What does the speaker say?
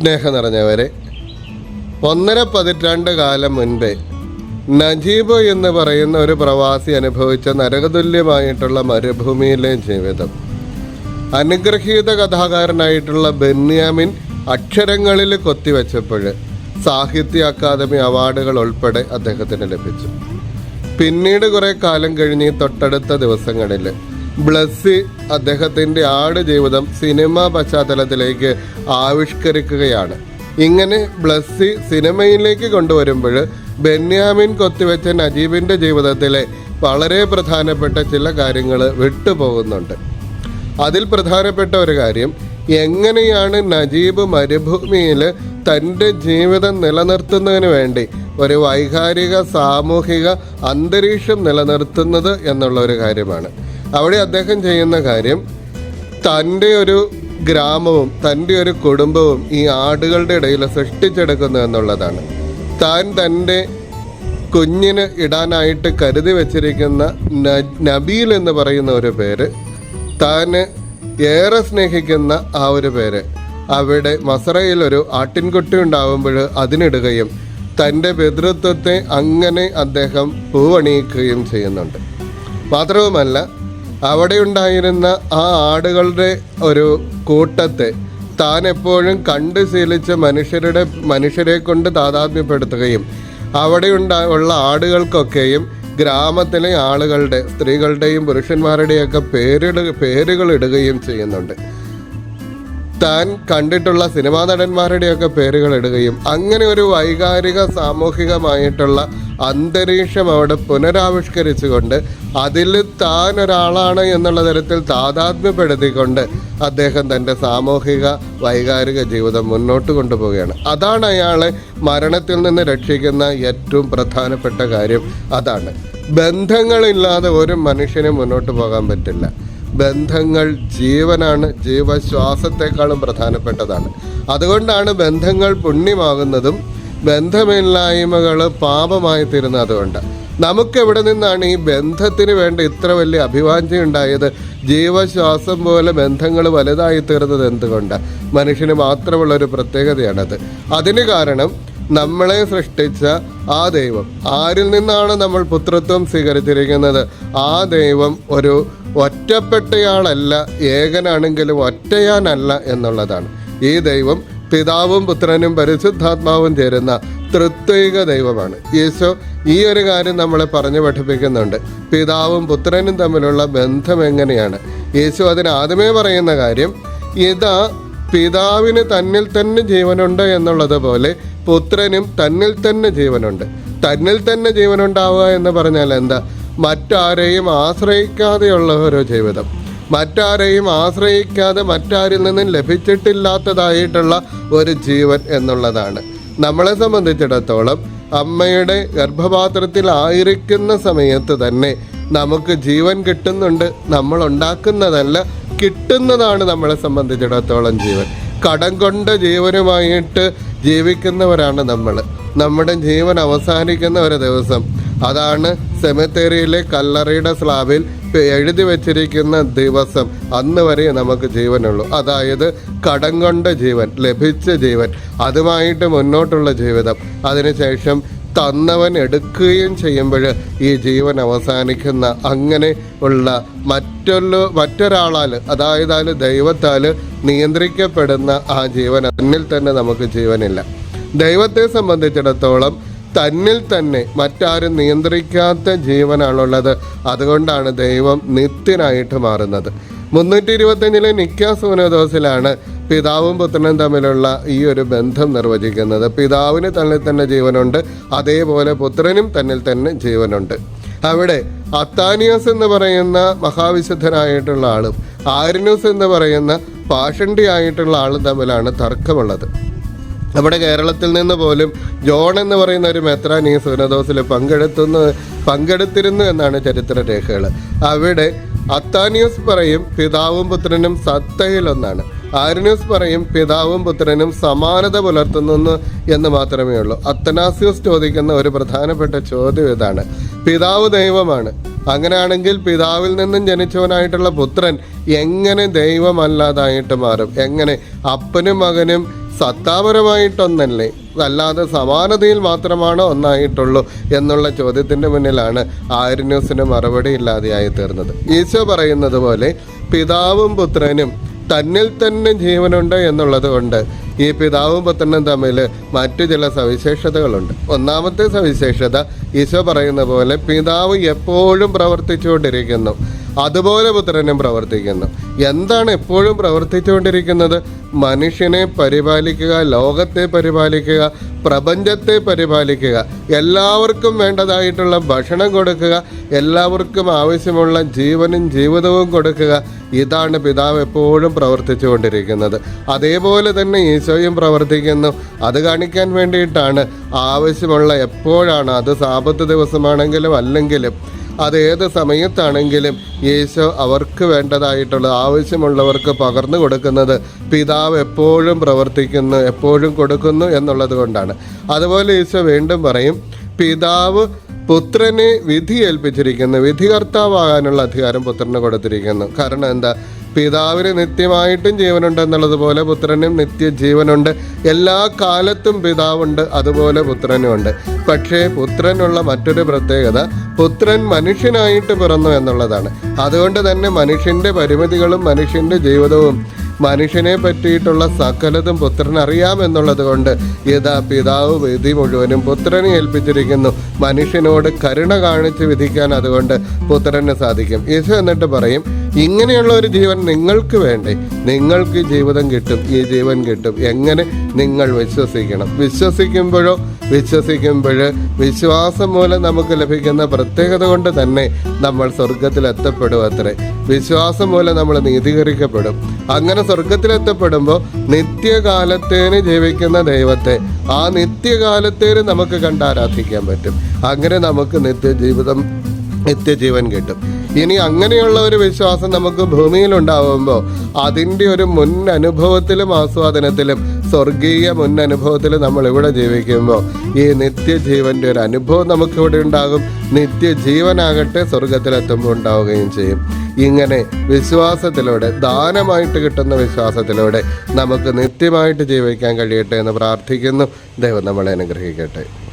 സ്നേഹം നിറഞ്ഞവരെ ഒന്നര പതിറ്റാണ്ട് കാലം മുൻപേ നജീബ് എന്ന് പറയുന്ന ഒരു പ്രവാസി അനുഭവിച്ച നരകതുല്യമായിട്ടുള്ള മരുഭൂമിയിലെ ജീവിതം. അനുഗ്രഹീത കഥാകാരനായിട്ടുള്ള ബെന്യാമിൻ അക്ഷരങ്ങളിൽ കൊത്തിവെച്ചപ്പോൾ സാഹിത്യ അക്കാദമി അവാർഡുകൾ ഉൾപ്പെടെ അദ്ദേഹത്തിന് ലഭിച്ചു. പിന്നീട് കുറെ കാലം കഴിഞ്ഞ് തൊട്ടടുത്ത ദിവസങ്ങളിൽ ബ്ലസ്സി അദ്ദേഹത്തിന്റെ ആട് ജീവിതം സിനിമാ പശ്ചാത്തലത്തിലേക്ക് ആവിഷ്കരിക്കുകയാണ്. ഇങ്ങനെ ബ്ലസ്സി സിനിമയിലേക്ക് കൊണ്ടുവരുമ്പോൾ ബെന്യാമിൻ കൊത്തിവെച്ച നജീബിന്റെ ജീവിതത്തിലെ വളരെ പ്രധാനപ്പെട്ട ചില കാര്യങ്ങൾ വിട്ടുപോകുന്നുണ്ട്. അതിൽ പ്രധാനപ്പെട്ട ഒരു കാര്യം എങ്ങനെയാണ് നജീബ് മരുഭൂമിയിൽ തന്റെ ജീവിതം നിലനിർത്തുന്നതിന് വേണ്ടി ഒരു വൈകാരിക സാമൂഹിക അന്തരീക്ഷം നിലനിർത്തുന്നത് എന്നുള്ള ഒരു കാര്യമാണ്. അവിടെ അദ്ദേഹം ചെയ്യുന്ന കാര്യം തന്റെ ഒരു ഗ്രാമവും തന്റെ ഒരു കുടുംബവും ഈ ആടുകളുടെ ഇടയിൽ സൃഷ്ടിച്ചെടുക്കുന്നു എന്നുള്ളതാണ്. താൻ തന്റെ കുഞ്ഞിന് ഇടാനായിട്ട് കരുതി വച്ചിരിക്കുന്ന നബീൽ എന്ന് പറയുന്ന ഒരു പേര് താന് ഏറെ സ്നേഹിക്കുന്ന ആ ഒരു പേര്. അവിടെ മസറയിൽ ഒരു ആട്ടിൻകുട്ടി ഉണ്ടാവുമ്പോൾ അതിനിടുകയും തന്റെ പിതൃത്വത്തെ അങ്ങനെ അദ്ദേഹം പൂവണിയിക്കുകയും ചെയ്യുന്നുണ്ട്. മാത്രവുമല്ല അവിടെ ഉണ്ടായിരുന്ന ആ ആടുകളുടെ ഒരു കൂട്ടത്തെ താൻ എപ്പോഴും കണ്ട് ശീലിച്ച മനുഷ്യരുടെ മനുഷ്യരെ കൊണ്ട് താതാത്മ്യപ്പെടുത്തുകയും അവിടെ ഉണ്ടാ ഉള്ള ആടുകൾക്കൊക്കെയും ഗ്രാമത്തിലെ ആളുകളുടെ സ്ത്രീകളുടെയും പുരുഷന്മാരുടെയൊക്കെ പേരിട പേരുകൾ ഇടുകയും ചെയ്യുന്നുണ്ട്. താൻ കണ്ടിട്ടുള്ള സിനിമാ നടന്മാരുടെയൊക്കെ പേരുകൾ ഇടുകയും അങ്ങനെ ഒരു വൈകാരിക സാമൂഹികമായിട്ടുള്ള അന്തരീക്ഷം അവിടെ പുനരാവിഷ്കരിച്ചുകൊണ്ട് അതിൽ താൻ ഒരാളാണ് എന്നുള്ള തരത്തിൽ താതാത്മ്യപ്പെടുത്തിക്കൊണ്ട് അദ്ദേഹം തന്റെ സാമൂഹിക വൈകാരിക ജീവിതം മുന്നോട്ട് കൊണ്ടുപോവുകയാണ്. അതാണ് അയാളെ മരണത്തിൽ നിന്ന് രക്ഷിക്കുന്ന ഏറ്റവും പ്രധാനപ്പെട്ട കാര്യം. അതാണ്. ബന്ധങ്ങളില്ലാതെ ഒരു മനുഷ്യന് മുന്നോട്ട് പോകാൻ പറ്റില്ല. ബന്ധങ്ങൾ ജീവനാണ് ജീവശ്വാസത്തെക്കാളും പ്രധാനപ്പെട്ടതാണ്. അതുകൊണ്ടാണ് ബന്ധങ്ങൾ പുണ്യമാകുന്നതും ബന്ധമില്ലായ്മകൾ പാപമായി തീരുന്നത് അതുകൊണ്ട്. നമുക്ക് എവിടെ നിന്നാണ് ഈ ബന്ധത്തിന് വേണ്ട ഇത്ര വലിയ അഭിവാഞ്ചം ഉണ്ടായത്? ജീവശ്വാസം പോലെ ബന്ധങ്ങൾ വലുതായി തീർന്നത് എന്തുകൊണ്ട്? മനുഷ്യന് മാത്രമുള്ള ഒരു പ്രത്യേകതയാണത്. അതിന് കാരണം നമ്മളെ സൃഷ്ടിച്ച ആ ദൈവം. ആരിൽ നിന്നാണ് നമ്മൾ പുത്രത്വം സ്വീകരിച്ചിരിക്കുന്നത്? ആ ദൈവം ഒരു ഒറ്റപ്പെട്ടയാളല്ല ഏകനാണെങ്കിലും ഒറ്റയാനല്ല എന്നുള്ളതാണ്. ഈ ദൈവം പിതാവും പുത്രനും പരിശുദ്ധാത്മാവും ചേരുന്ന തൃത്വിക ദൈവമാണ്. യേശോ ഈ ഒരു കാര്യം നമ്മളെ പറഞ്ഞു പഠിപ്പിക്കുന്നുണ്ട്. പിതാവും പുത്രനും തമ്മിലുള്ള ബന്ധം എങ്ങനെയാണ്? യേശു അതിന് ആദ്യമേ പറയുന്ന കാര്യം ഇതാ പിതാവിന് തന്നിൽ തന്നെ ജീവനുണ്ട് എന്നുള്ളത് പോലെ പുത്രനും തന്നിൽ തന്നെ ജീവനുണ്ട്. തന്നിൽ തന്നെ ജീവനുണ്ടാവുക എന്ന് പറഞ്ഞാൽ എന്താ? മറ്റാരെയും ആശ്രയിക്കാതെയുള്ള ഒരു ജീവിതം. മറ്റാരെയും ആശ്രയിക്കാതെ മറ്റാരിൽ നിന്നും ലഭിച്ചിട്ടില്ലാത്തതായിട്ടുള്ള ഒരു ജീവൻ എന്നുള്ളതാണ്. നമ്മളെ സംബന്ധിച്ചിടത്തോളം അമ്മയുടെ ഗർഭപാത്രത്തിൽ ആയിരിക്കുന്ന സമയത്ത് തന്നെ നമുക്ക് ജീവൻ കിട്ടുന്നുണ്ട് നമ്മൾ ഉണ്ടാക്കുന്നതല്ല കിട്ടുന്നതാണ് നമ്മളെ സംബന്ധിച്ചിടത്തോളം ജീവൻ. കടം കൊണ്ട ജീവനുമായിട്ട് ജീവിക്കുന്നവരാണ് നമ്മൾ. നമ്മുടെ ജീവൻ അവസാനിക്കുന്ന ഒരു ദിവസം അതാണ് സെമിത്തേരിയിലെ കല്ലറയുടെ സ്ലാബിൽ എഴുതി വച്ചിരിക്കുന്ന ദിവസം. അന്ന് വരെ നമുക്ക് ജീവനുള്ളൂ. അതായത് കടം കൊണ്ട ജീവൻ ലഭിച്ച ജീവൻ അതുമായിട്ട് മുന്നോട്ടുള്ള ജീവിതം. അതിനുശേഷം തന്നവൻ എടുക്കുകയും ചെയ്യുമ്പോൾ ഈ ജീവൻ അവസാനിക്കുന്ന അങ്ങനെ ഉള്ള മറ്റൊരു മറ്റൊരാളാൽ അതായത് ദൈവത്താൽ നിയന്ത്രിക്കപ്പെടുന്ന ആ ജീവൻ. അന്നിൽ തന്നെ നമുക്ക് ജീവനില്ല. ദൈവത്തെ സംബന്ധിച്ചിടത്തോളം തന്നിൽ തന്നെ മറ്റാരും നിയന്ത്രിക്കാത്ത ജീവനാണുള്ളത്. അതുകൊണ്ടാണ് ദൈവം നിത്യനായിട്ട് മാറുന്നത്. മുന്നൂറ്റി ഇരുപത്തഞ്ചിലെ നിക്കാസൂനദോസിലാണ് പിതാവും പുത്രനും തമ്മിലുള്ള ഈ ഒരു ബന്ധം നിർവചിക്കുന്നത്. പിതാവിന് തന്നിൽ തന്നെ ജീവനുണ്ട് അതേപോലെ പുത്രനും തന്നിൽ തന്നെ ജീവനുണ്ട്. അവിടെ അത്താനിയസ് എന്ന് പറയുന്ന മഹാവിശുദ്ധനായിട്ടുള്ള ആളും ആരിനോസ് എന്ന് പറയുന്ന പാഷണ്ടി ആയിട്ടുള്ള ആളും തമ്മിലാണ് തർക്കമുള്ളത്. നമ്മുടെ കേരളത്തിൽ നിന്ന് പോലും ജോൺ എന്ന് പറയുന്ന ഒരു മെത്രാൻ ഈ സുനദോസിൽ പങ്കെടുത്തുന്നു പങ്കെടുത്തിരുന്നു എന്നാണ് ചരിത്ര രേഖകൾ അവിടെ അത്താനിയോസ് പറയും പിതാവും പുത്രനും സത്തയിലൊന്നാണ്. ആരിനോസ് പറയും പിതാവും പുത്രനും സമാനത പുലർത്തുന്നു എന്ന് മാത്രമേ ഉള്ളൂ. അത്തനാസ്യൂസ് ചോദിക്കുന്ന ഒരു പ്രധാനപ്പെട്ട ചോദ്യം ഇതാണ്. പിതാവ് ദൈവമാണ്. അങ്ങനെയാണെങ്കിൽ പിതാവിൽ നിന്നും ജനിച്ചവനായിട്ടുള്ള പുത്രൻ എങ്ങനെ ദൈവമല്ലാതായിട്ട് മാറും? എങ്ങനെ അപ്പനും മകനും സത്താപരമായിട്ടൊന്നല്ലേ? അല്ലാതെ സമാനതയിൽ മാത്രമാണ് ഒന്നായിട്ടുള്ളൂ എന്നുള്ള ചോദ്യത്തിന്റെ മുന്നിലാണ് ആര് ന്യൂസിന് മറുപടി ഇല്ലാതെയായി തീർന്നത്. ഈശോ പറയുന്നത് പോലെ പിതാവും പുത്രനും തന്നിൽ തന്നെ ജീവനുണ്ട് എന്നുള്ളത് കൊണ്ട് ഈ പിതാവും പുത്രനും തമ്മിൽ മറ്റു ചില സവിശേഷതകളുണ്ട്. ഒന്നാമത്തെ സവിശേഷത ഈശോ പറയുന്ന പോലെ പിതാവ് എപ്പോഴും പ്രവർത്തിച്ചുകൊണ്ടിരിക്കുന്നു. അതുപോലെ പുത്രനും പ്രവർത്തിക്കുന്നു. എന്താണ് എപ്പോഴും പ്രവർത്തിച്ചുകൊണ്ടിരിക്കുന്നത്? മനുഷ്യനെ പരിപാലിക്കുക ലോകത്തെ പരിപാലിക്കുക പ്രപഞ്ചത്തെ പരിപാലിക്കുക. എല്ലാവർക്കും വേണ്ടതായിട്ടുള്ള ഭക്ഷണം കൊടുക്കുക എല്ലാവർക്കും ആവശ്യമുള്ള ജീവനും ജീവിതവും കൊടുക്കുക. ഇതാണ് പിതാവ് എപ്പോഴും പ്രവർത്തിച്ചുകൊണ്ടിരിക്കുന്നത്. അതേപോലെ തന്നെ ഈശോയും പ്രവർത്തിക്കുന്നു. അത് കാണിക്കാൻ വേണ്ടിയിട്ടാണ്. ആവശ്യമുള്ള എപ്പോഴാണ്? അത് സാപത്ത് ദിവസമാണെങ്കിലും അല്ലെങ്കിലും അത് ഏത് സമയത്താണെങ്കിലും യേശു അവർക്ക് വേണ്ടതായിട്ടുള്ള ആവശ്യമുള്ളവർക്ക് പകർന്നു കൊടുക്കുന്നത് പിതാവ് എപ്പോഴും പ്രവർത്തിക്കുന്നു എപ്പോഴും കൊടുക്കുന്നു എന്നുള്ളത് കൊണ്ടാണ്. അതുപോലെ ഈശോ വീണ്ടും പറയും പിതാവ് പുത്രനെ വിധി ഏൽപ്പിച്ചിരിക്കുന്നു വിധികർത്താവാകാനുള്ള അധികാരം പുത്രന് കൊടുത്തിരിക്കുന്നു. കാരണം എന്താ? പിതാവിന് നിത്യമായിട്ടും ജീവനുണ്ട് പോലെ പുത്രനും നിത്യജീവനുണ്ട്. എല്ലാ കാലത്തും പിതാവുണ്ട് അതുപോലെ പുത്രനും ഉണ്ട്. പക്ഷേ പുത്രനുള്ള മറ്റൊരു പ്രത്യേകത പുത്രൻ മനുഷ്യനായിട്ട് പിറന്നു എന്നുള്ളതാണ്. അതുകൊണ്ട് തന്നെ മനുഷ്യന്റെ പരിമിതികളും മനുഷ്യന്റെ ജീവിതവും മനുഷ്യനെ പറ്റിയിട്ടുള്ള സകലതും പുത്രൻ അറിയാമെന്നുള്ളത് കൊണ്ട് യഥാ പിതാവ് വിധി മുഴുവനും പുത്രനെ ഏൽപ്പിച്ചിരിക്കുന്നു. മനുഷ്യനോട് കരുണ കാണിച്ച് വിധിക്കാൻ അതുകൊണ്ട് പുത്രന് സാധിക്കും. യേശു എന്നിട്ട് പറയും ഇങ്ങനെയുള്ള ഒരു ജീവൻ നിങ്ങൾക്ക് വേണ്ടേ? നിങ്ങൾക്ക് ജീവിതം കിട്ടും ഈ ജീവൻ കിട്ടും. എങ്ങനെ നിങ്ങൾ വിശ്വസിക്കണം? വിശ്വസിക്കുമ്പോഴോ? വിശ്വസിക്കുമ്പോൾ വിശ്വാസം മൂലം നമുക്ക് ലഭിക്കുന്ന പ്രത്യേകത കൊണ്ട് തന്നെ നമ്മൾ സ്വർഗത്തിൽ എത്തപ്പെടും അത്രേ. വിശ്വാസം മൂലം നമ്മൾ നീതീകരിക്കപ്പെടും. അങ്ങനെ സ്വർഗത്തിലെത്തപ്പെടുമ്പോൾ നിത്യകാലത്തേന് ജീവിക്കുന്ന ദൈവത്തെ ആ നിത്യകാലത്തേന് നമുക്ക് കണ്ടാരാധിക്കാൻ പറ്റും. അങ്ങനെ നമുക്ക് നിത്യജീവിതം നിത്യജീവൻ കിട്ടും. ഇനി അങ്ങനെയുള്ള ഒരു വിശ്വാസം നമുക്ക് ഭൂമിയിൽ ഉണ്ടാവുമ്പോൾ അതിന്റെ ഒരു മുൻ അനുഭവത്തിലും ആസ്വാദനത്തിലും സ്വർഗീയ മുൻ അനുഭവത്തിലും നമ്മൾ ഇവിടെ ജീവിക്കുമ്പോൾ ഈ നിത്യജീവന്റെ ഒരു അനുഭവം നമുക്കിവിടെ ഉണ്ടാകും. നിത്യജീവനാകട്ടെ സ്വർഗത്തിലെത്തുമ്പോൾ ഉണ്ടാവുകയും ചെയ്യും. ഇങ്ങനെ വിശ്വാസത്തിലൂടെ ദാനമായിട്ട് കിട്ടുന്ന വിശ്വാസത്തിലൂടെ നമുക്ക് നിത്യമായിട്ട് ജീവിക്കാൻ കഴിയട്ടെ എന്ന് പ്രാർത്ഥിക്കുന്നു. ദൈവം നമ്മളെ അനുഗ്രഹിക്കട്ടെ.